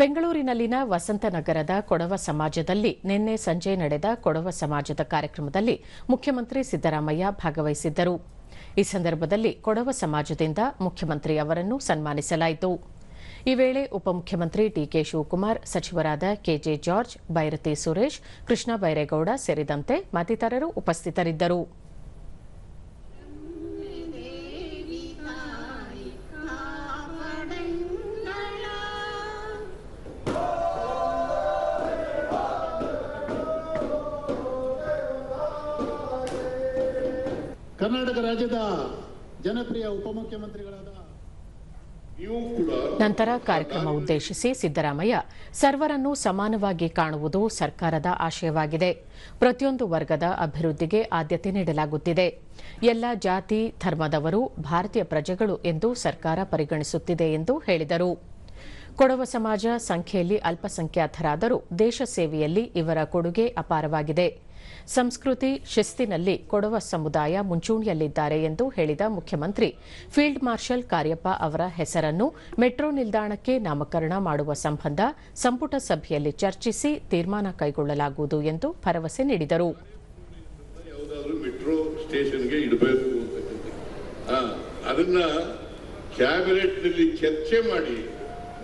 ಬೆಂಗಳೂರಿನಲ್ಲಿನ ವಸಂತನಗರದ ಕೊಡವ ಸಮಾಜದಲ್ಲಿ ನಿನ್ನೆ ಸಂಜೆ ನಡೆದ ಕೊಡವ ಸಮಾಜದ ಕಾರ್ಯಕ್ರಮದಲ್ಲಿ ಮುಖ್ಯಮಂತ್ರಿ ಸಿದ್ದರಾಮಯ್ಯ ಭಾಗವಹಿಸಿದ್ದರು. ಈ ಸಂದರ್ಭದಲ್ಲಿ ಕೊಡವ ಸಮಾಜದಿಂದ ಮುಖ್ಯಮಂತ್ರಿ ಅವರನ್ನು ಸನ್ಮಾನಿಸಲಾಯಿತು. ಈ ವೇಳೆ ಉಪಮುಖ್ಯಮಂತ್ರಿ ಡಿಕೆ ಶಿವಕುಮಾರ್, ಸಚಿವರಾದ ಕೆಜೆ ಜಾರ್ಜ್, ಬೈರತಿ ಸುರೇಶ್, ಕೃಷ್ಣ ಬೈರೇಗೌಡ ಸೇರಿದಂತೆ ಮತ್ತಿತರರು ಉಪಸ್ಥಿತರಿದ್ದರು. ಕರ್ನಾಟಕ ರಾಜ್ಯದ ಜನಪ್ರಿಯ ಉಪಮುಖ್ಯಮಂತ್ರಿಗಳಾದ ನಂತರ ಕಾರ್ಯಕ್ರಮ ಉದ್ದೇಶಿಸಿ ಸಿದ್ದರಾಮಯ್ಯ, ಸರ್ವರನ್ನು ಸಮಾನವಾಗಿ ಕಾಣುವುದು ಸರ್ಕಾರದ ಆಶಯವಾಗಿದೆ. ಪ್ರತಿಯೊಂದು ವರ್ಗದ ಅಭಿವೃದ್ಧಿಗೆ ಆದ್ಯತೆ ನೀಡಲಾಗುತ್ತಿದೆ. ಎಲ್ಲ ಜಾತಿ, ಧರ್ಮದವರು ಭಾರತೀಯ ಪ್ರಜೆಗಳು ಎಂದು ಸರ್ಕಾರ ಪರಿಗಣಿಸುತ್ತಿದೆ ಎಂದು ಹೇಳಿದರು. ಕೊಡವ ಸಮಾಜ ಸಂಖ್ಯೆಯಲ್ಲಿ ಅಲ್ಪಸಂಖ್ಯಾತರಾದರೂ ದೇಶ ಸೇವೆಯಲ್ಲಿ ಇವರ ಕೊಡುಗೆ ಅಪಾರವಾಗಿದೆ. ಸಂಸ್ಕೃತಿ ಶಿಸ್ತಿನಲ್ಲಿ ಕೊಡವ ಸಮುದಾಯ ಮುಂಚೂಣಿಯಲ್ಲಿದ್ದಾರೆ ಎಂದು ಹೇಳಿದ ಮುಖ್ಯಮಂತ್ರಿ, ಫೀಲ್ಡ್ ಮಾರ್ಷಲ್ ಕಾರ್ಯಪ್ಪ ಅವರ ಹೆಸರನ್ನು ಮೆಟ್ರೋ ನಿಲ್ದಾಣಕ್ಕೆ ನಾಮಕರಣ ಮಾಡುವ ಸಂಬಂಧ ಸಂಪುಟ ಸಭೆಯಲ್ಲಿ ಚರ್ಚಿಸಿ ತೀರ್ಮಾನ ಕೈಗೊಳ್ಳಲಾಗುವುದು ಎಂದು ಭರವಸೆ ನೀಡಿದರು. ಚರ್ಚೆ ಮಾಡಿ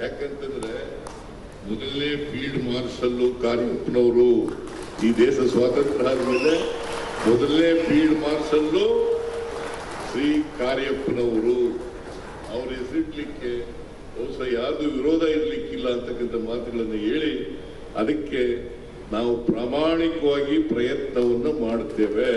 ಯಾಕಂತಂದ್ರೆ ಮೊದಲನೇ ಫೀಲ್ಡ್ ಮಾರ್ಷಲ್ ಕಾರ್ಯಪ್ಪನವರು ಈ ದೇಶ ಸ್ವಾತಂತ್ರ್ಯ ಆದ್ಮೇಲೆ ಮೊದಲನೇ ಫೀಲ್ಡ್ ಮಾರ್ಷಲ್ ಶ್ರೀ ಕಾರ್ಯಪ್ಪನವರು. ಅವ್ರ ಹೆಸರಿಡ್ಲಿಕ್ಕೆ ಬಹುಶಃ ಯಾರ್ದು ವಿರೋಧ ಇರ್ಲಿಕ್ಕಿಲ್ಲ ಅಂತಕ್ಕಂಥ ಮಾತುಗಳನ್ನು ಹೇಳಿ ಅದಕ್ಕೆ ನಾವು ಪ್ರಾಮಾಣಿಕವಾಗಿ ಪ್ರಯತ್ನವನ್ನು ಮಾಡುತ್ತೇವೆ